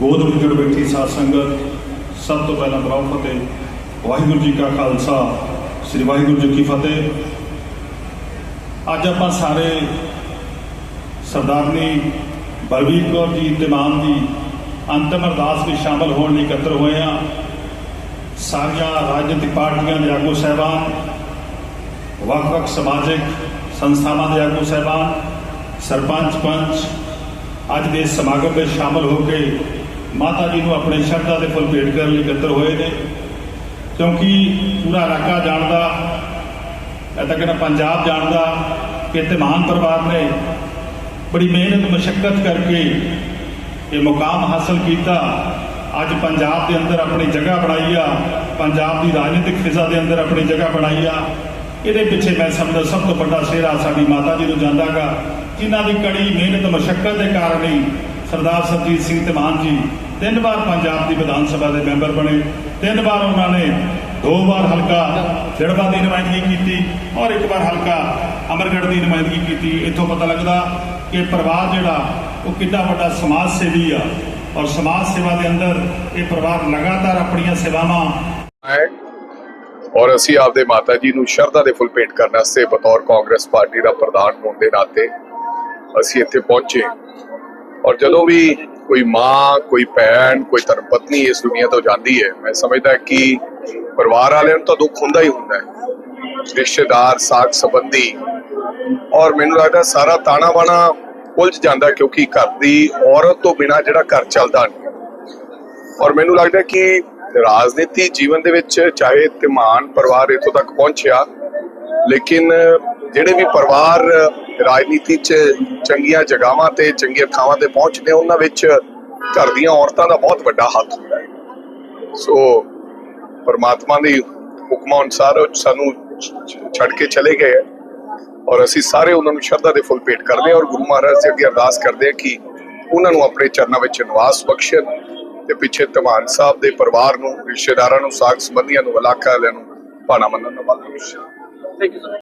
ਗੋਦ ਵਿਚੜ ਬੈਠੀ ਸਾਧ ਸੰਗਤ, ਸਭ ਤੋਂ ਪਹਿਲਾਂ ਬ੍ਰਹਮ ਫਤਿਹ, ਵਾਹਿਗੁਰੂ ਜੀ ਕਾ ਖਾਲਸਾ, ਸ੍ਰੀ ਵਾਹਿਗੁਰੂ ਜੀ ਕੀ ਫਤਿਹ। ਅੱਜ ਆਪਾਂ ਸਾਰੇ ਸਰਦਾਰਨੀ ਬਲਵੀਰ ਕੌਰ ਜੀ ਇਤਮਾਮ ਦੀ ਅੰਤਮ ਅਰਦਾਸ ਵਿੱਚ ਸ਼ਾਮਲ ਹੋਣ ਲਈ ਇਕੱਤਰ ਹੋਏ ਆ। ਸਾਰੀਆਂ ਰਾਜਨੀਤਿਕ ਪਾਰਟੀਆਂ ਦੇ ਆਗੂ ਸਹਿਬਾਨ, ਵੱਖ-ਵੱਖ ਸਮਾਜਿਕ ਸੰਸਥਾਵਾਂ ਦੇ ਆਗੂ ਸਹਿਬਾਨ, ਸਰਪੰਚ, ਪੰਚ ਅੱਜ ਦੇ ਸਮਾਗਮ ਵਿੱਚ ਸ਼ਾਮਲ ਹੋ ਕੇ ਮਾਤਾ ਜੀ ਨੂੰ ਆਪਣੇ ਸ਼ਰਧਾ ਦੇ ਫੁੱਲ ਭੇਟ ਕਰਨ ਲਈ ਇਕੱਤਰ ਹੋਏ ਨੇ। ਕਿਉਂਕਿ ਪੂਰਾ ਇਲਾਕਾ ਜਾਣਦਾ, ਇਹ ਤਾਂ ਕਹਿੰਦਾ ਪੰਜਾਬ ਜਾਣਦਾ ਕਿ ਧਮਾਨ ਪਰਿਵਾਰ ਨੇ ਬੜੀ ਮਿਹਨਤ, ਮਸ਼ੱਕਤ ਕਰਕੇ ਇਹ ਮੁਕਾਮ ਹਾਸਲ ਕੀਤਾ। ਅੱਜ ਪੰਜਾਬ ਦੇ ਅੰਦਰ ਆਪਣੀ ਜਗ੍ਹਾ ਬਣਾਈ ਆ। ਪੰਜਾਬ ਦੀ ਰਾਜਨੀਤਿਕ ਫਿਜ਼ਾ ਦੇ ਅੰਦਰ ਆਪਣੀ ਜਗ੍ਹਾ ਬਣਾਈ ਆ। ਇਹਦੇ ਪਿੱਛੇ ਮੈਂ ਸਮਝਦਾ ਸਭ ਤੋਂ ਵੱਡਾ ਸਿਹਰਾ ਸਾਡੀ ਮਾਤਾ ਜੀ ਨੂੰ ਜਾਂਦਾਗਾ ਜਿਨ੍ਹਾਂ ਦੀ ਕੜੀ, ਮਿਹਨਤ, ਮਸ਼ੱਕਤ ਦੇ ਕਾਰਨ ਹੀ ਸਰਦਾਰ ਸਰਜੀਤ ਸਿੰਘ ਧਮਾਨ ਜੀ ਤਿੰਨ ਵਾਰ ਪੰਜਾਬ ਦੀ ਵਿਧਾਨ ਸਭਾ ਦੇ ਮੈਂਬਰ ਬਣੇ। ਤਿੰਨ ਵਾਰ ਉਹਨਾਂ ਨੇ ਦੋ ਵਾਰ ਹਲਕਾ ਜੜਵਾ ਦੀ ਨੁਮਾਇੰਦਗੀ ਕੀਤੀ ਔਰ ਇੱਕ ਵਾਰ ਹਲਕਾ ਅਮਰਗੜ੍ਹ ਦੀ ਨੁਮਾਇੰਦਗੀ ਕੀਤੀ। ਇੱਥੋਂ ਪਤਾ ਲੱਗਦਾ ਕਿ ਪਰਿਵਾਰ ਜਿਹੜਾ, ਉਹ ਕਿੰਨਾ ਵੱਡਾ ਸਮਾਜ ਸੇਵੀ ਆ। ਔਰ ਸਮਾਜ ਸੇਵਾ ਦੇ ਅੰਦਰ ਇਹ ਪਰਿਵਾਰ ਲਗਾਤਾਰ ਆਪਣੀਆਂ ਸੇਵਾਵਾਂ ਔਰ ਅਸੀਂ ਆਪਦੇ ਮਾਤਾ ਜੀ ਨੂੰ ਸ਼ਰਧਾ ਦੇ ਫੁੱਲ ਭੇਟ ਕਰਨ ਵਾਸਤੇ ਬਤੌਰ ਕਾਂਗਰਸ ਪਾਰਟੀ ਦਾ ਪ੍ਰਧਾਨ ਹੋਣ ਦੇ ਨਾਤੇ ਅਸੀਂ ਇੱਥੇ ਪਹੁੰਚੇ। ਔਰ ਜਦੋਂ ਵੀ ਕੋਈ ਮਾਂ, ਕੋਈ ਭੈਣ, ਕੋਈ ਧਰਮ ਪਤਨੀ ਇਸ ਦੁਨੀਆ ਤੋਂ ਜਾਂਦੀ ਹੈ, ਮੈਂ ਸਮਝਦਾ ਕਿ ਪਰਿਵਾਰ ਵਾਲਿਆਂ ਨੂੰ ਤਾਂ ਦੁੱਖ ਹੁੰਦਾ ਹੀ ਹੁੰਦਾ ਹੈ। ਰਿਸ਼ਤੇਦਾਰ ਸਾਥ ਸੰਬੰਧੀ ਔਰ ਮੈਨੂੰ ਲੱਗਦਾ ਸਾਰਾ ਤਾਣਾ ਬਾਣਾ ਉਲਝ ਜਾਂਦਾ ਕਿਉਂਕਿ ਘਰ ਦੀ ਔਰਤ ਤੋਂ ਬਿਨਾ ਜਿਹੜਾ ਘਰ ਚੱਲਦਾ ਨਹੀਂ ਔਰ ਮੈਨੂੰ ਲੱਗਦਾ ਕਿ ਰਾਜਨੀਤੀ ਜੀਵਨ ਦੇ ਵਿੱਚ ਚਾਹੇ ਧਮਾਨ ਪਰਿਵਾਰ ਇਥੋਂ ਤੱਕ ਪਹੁੰਚਿਆ, ਲੇਕਿਨ ਜਿਹੜੇ ਵੀ ਪਰਿਵਾਰ ਰਾਜਨੀਤੀ 'ਚ ਚੰਗੀਆਂ ਜਗਾਵਾਂ ਤੇ ਚੰਗੀਆਂ ਥਾਵਾਂ ਤੇ ਪਹੁੰਚਦੇ ਉਹਨਾਂ ਵਿੱਚ ਘਰ ਦੀਆਂ ਔਰਤਾਂ ਦਾ ਬਹੁਤ ਵੱਡਾ ਹੱਥ ਹੁੰਦਾ ਹੈ ਸੋ ਪਰਮਾਤਮਾ ਦੇ ਹੁਕਮਾਂ ਅਨੁਸਾਰ ਸਾਨੂੰ ਛੱਡ ਕੇ ਚਲੇ ਗਏ ਹੈ। ਔਰ ਅਸੀਂ ਸਾਰੇ ਉਹਨਾਂ ਨੂੰ ਸ਼ਰਧਾ ਦੇ ਫੁੱਲ ਭੇਟ ਕਰਦੇ ਹਾਂ ਔਰ ਗੁਰੂ ਮਹਾਰਾਜ ਦੇ ਅੱਗੇ ਅਰਦਾਸ ਕਰਦੇ ਹਾਂ ਕਿ ਉਹਨਾਂ ਨੂੰ ਆਪਣੇ ਚਰਨਾਂ ਵਿੱਚ ਨਿਵਾਸ ਬਖਸ਼ਣ ਤੇ ਪਿੱਛੇ ਧਮਾਨ ਸਾਹਿਬ ਦੇ ਪਰਿਵਾਰ ਨੂੰ, ਰਿਸ਼ਤੇਦਾਰਾਂ ਨੂੰ, ਸਾਖ ਸੰਬੰਧੀਆਂ ਨੂੰ, ਇਲਾਕਾ ਵਾਲਿਆਂ ਨੂੰ ਭਾਣਾ ਮੰਨਣ ਦਾ ਬਲ ਬਖਸ਼ਣ